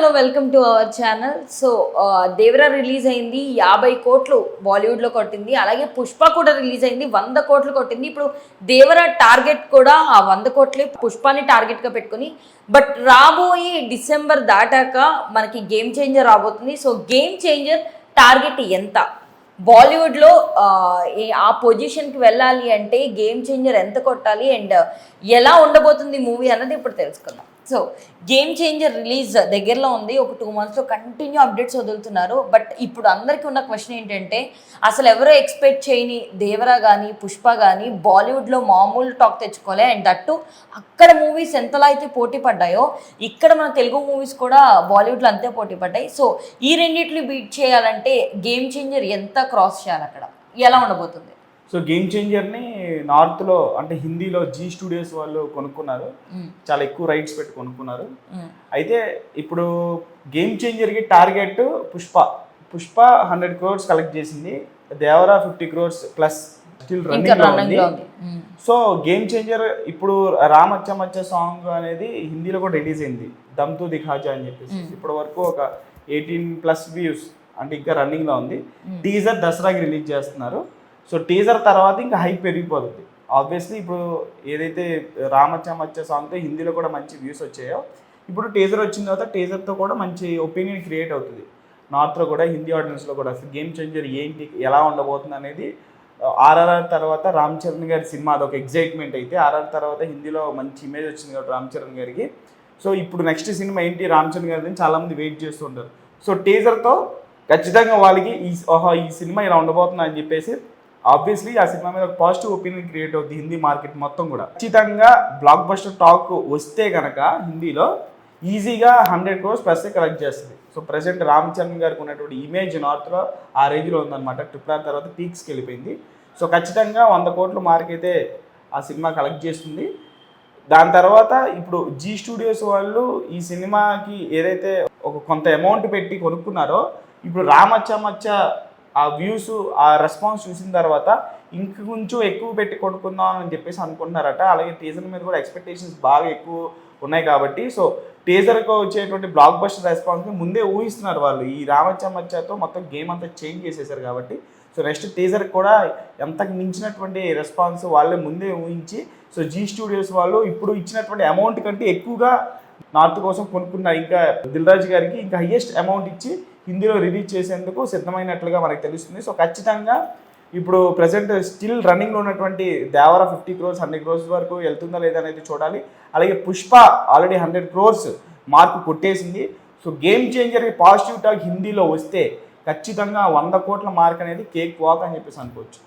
Hello welcome to our channel. So Devara release అయింది యాభై కోట్లు బాలీవుడ్లో కొట్టింది అలాగే పుష్ప కూడా రిలీజ్ అయింది వంద కోట్లు కొట్టింది. ఇప్పుడు దేవరా టార్గెట్ కూడా ఆ వంద కోట్లే పుష్పాని టార్గెట్గా పెట్టుకుని బట్ రాబోయే డిసెంబర్ దాటాక మనకి గేమ్ చేంజర్ రాబోతుంది. సో గేమ్ చేంజర్ టార్గెట్ ఎంత? బాలీవుడ్లో ఆ, ఆ పొజిషన్కి వెళ్ళాలి అంటే గేమ్ చేంజర్ ఎంత కొట్టాలి అండ్ ఎలా ఉండబోతుంది మూవీ అన్నది ఇప్పుడు తెలుసుకుందాం. సో గేమ్ చేంజర్ రిలీజ్ దగ్గరలో ఉంది. ఒక టూ మంత్స్లో కంటిన్యూ అప్డేట్స్ వదులుతున్నారు. బట్ ఇప్పుడు అందరికీ ఉన్న క్వశ్చన్ ఏంటంటే అసలు ఎవరో ఎక్స్పెక్ట్ చేయని దేవరా కానీ పుష్ప కానీ బాలీవుడ్లో మామూలు టాక్ తెచ్చుకోలే. అండ్ దట్టు అక్కడ మూవీస్ ఎంతలా అయితే పోటీ పడ్డాయో ఇక్కడ మన తెలుగు మూవీస్ కూడా బాలీవుడ్లో అంతే పోటీ పడ్డాయి. సో ఈ రెండింటిని బీట్ చేయాలంటే గేమ్ చేంజర్ ఎంత క్రాస్ చేయాలి అక్కడ? ఎలా ఉండబోతుంది? సో గేమ్ చేంజర్ని నార్త్లో అంటే హిందీలో జీ స్టూడియోస్ వాళ్ళు కొనుక్కున్నారు. చాలా ఎక్కువ రైట్స్ పెట్టి కొనుక్కున్నారు. అయితే ఇప్పుడు game చేంజర్కి target Pushpa. Pushpa hundred crores collect చేసింది. Devara fifty crores plus still running ఉంది లో ఉంది. మ్మ్. సో గేమ్ చేంజర్ ఇప్పుడు రామచ్చ మచ్చ సాంగ్ అనేది హిందీలో కూడా రిలీజ్ అయింది. దమ్ టు దిఖాజా అని చెప్పేసి. ఇప్పటి వరకు ఒక ఎయిటీన్ ప్లస్ వ్యూస్ అంటే ఇంకా రన్నింగ్లో ఉంది టీజర్ దసరాకి రిలీజ్ చేస్తున్నారు. సో టీజర్ తర్వాత ఇంకా హైప్ పెరిగిపోతుంది. ఆబ్వియస్లీ ఇప్పుడు ఏదైతే రామచ్చ మచ్చ సాంగ్తో హిందీలో కూడా మంచి వ్యూస్ వచ్చాయో ఇప్పుడు టీజర్ వచ్చిన తర్వాత టీజర్తో కూడా మంచి ఒపీనియన్ క్రియేట్ అవుతుంది. నార్త్లో కూడా హిందీ ఆడియన్స్లో కూడా. అసలు గేమ్ చేంజర్ ఏంటి ఎలా ఉండబోతుంది అనేది ఆర్ఆర్ఆర్ తర్వాత రామ్ చరణ్ గారి సినిమా అదొక ఎగ్జైట్మెంట్ అయితే ఆర్ఆర్ తర్వాత హిందీలో మంచి ఇమేజ్ వచ్చింది కాబట్టి రామ్ చరణ్ గారికి. సో ఇప్పుడు నెక్స్ట్ సినిమా ఏంటి రామ్ చరణ్ గారి చాలామంది వెయిట్ వెయిట్ చేస్తుంటారు సో టీజర్తో ఖచ్చితంగా వాళ్ళకి ఈ ఓహో ఈ సినిమా ఇలా ఉండబోతుంది అని చెప్పేసి ఆబ్వియస్లీ ఆ సినిమా మీద ఒక పాజిటివ్ ఒపీనియన్ క్రియేట్ అవుతుంది హిందీ మార్కెట్ మొత్తం కూడా. ఖచ్చితంగా బ్లాక్ బస్టర్ టాక్ వస్తే కనుక హిందీలో ఈజీగా హండ్రెడ్ క్రోర్స్ ప్లస్ కలెక్ట్ చేస్తుంది. సో ప్రజెంట్ రామ్ చరణ్ గారికి ఉన్నటువంటి ఇమేజ్ నార్త్లో ఆ రేంజ్లో ఉందన్నమాట. ట్రిపుల్ ఆర్ తర్వాత పీక్స్కి వెళ్ళిపోయింది. సో ఖచ్చితంగా వంద కోట్ల మార్క్ అయితే ఆ సినిమా కలెక్ట్ చేస్తుంది. దాని తర్వాత ఇప్పుడు జీ స్టూడియోస్ వాళ్ళు ఈ సినిమాకి ఏదైతే ఒక కొంత అమౌంట్ పెట్టి కొనుక్కున్నారో ఇప్పుడు రామచ్చ మచ్చ ఆ వ్యూస్ ఆ రెస్పాన్స్ చూసిన తర్వాత ఇంక కొంచెం ఎక్కువ పెట్టి కొనుక్కుందాం అని చెప్పేసి అనుకుంటున్నారట. అలాగే టీజర్ మీద కూడా ఎక్స్పెక్టేషన్స్ బాగా ఎక్కువ ఉన్నాయి కాబట్టి సో టీజర్కి వచ్చేటువంటి బ్లాక్ బస్టర్ రెస్పాన్స్ని ముందే ఊహిస్తున్నారు వాళ్ళు. ఈ రామచ్చ మొత్తం గేమ్ అంతా చేంజ్ చేసేసారు కాబట్టి సో నెక్స్ట్ టీజర్ కూడా ఎంతకు మించినటువంటి రెస్పాన్స్ వాళ్ళే ముందే ఊహించి సో జీ స్టూడియోస్ వాళ్ళు ఇప్పుడు ఇచ్చినటువంటి అమౌంట్ కంటే ఎక్కువగా నార్త్ కోసం కొనుక్కున్నారు. ఇంకా దిల్ రాజు గారికి ఇంకా హయ్యెస్ట్ అమౌంట్ ఇచ్చి హిందీలో రిలీజ్ చేసేందుకు సిద్ధమైనట్లుగా మనకు తెలుస్తుంది. సో ఖచ్చితంగా ఇప్పుడు ప్రజెంట్ స్టిల్ రన్నింగ్లో ఉన్నటువంటి దేవర ఫిఫ్టీ క్రోర్స్ హండ్రెడ్ క్రోర్స్ వరకు వెళ్తుందా లేదా అనేది చూడాలి. అలాగే Pushpa already hundred crores mark కొట్టేసింది. So game changer positive talk హిందీలో వస్తే ఖచ్చితంగా వంద కోట్ల మార్క్ అనేది కేక్ వాక్ అని చెప్పేసి అనుకోవచ్చు.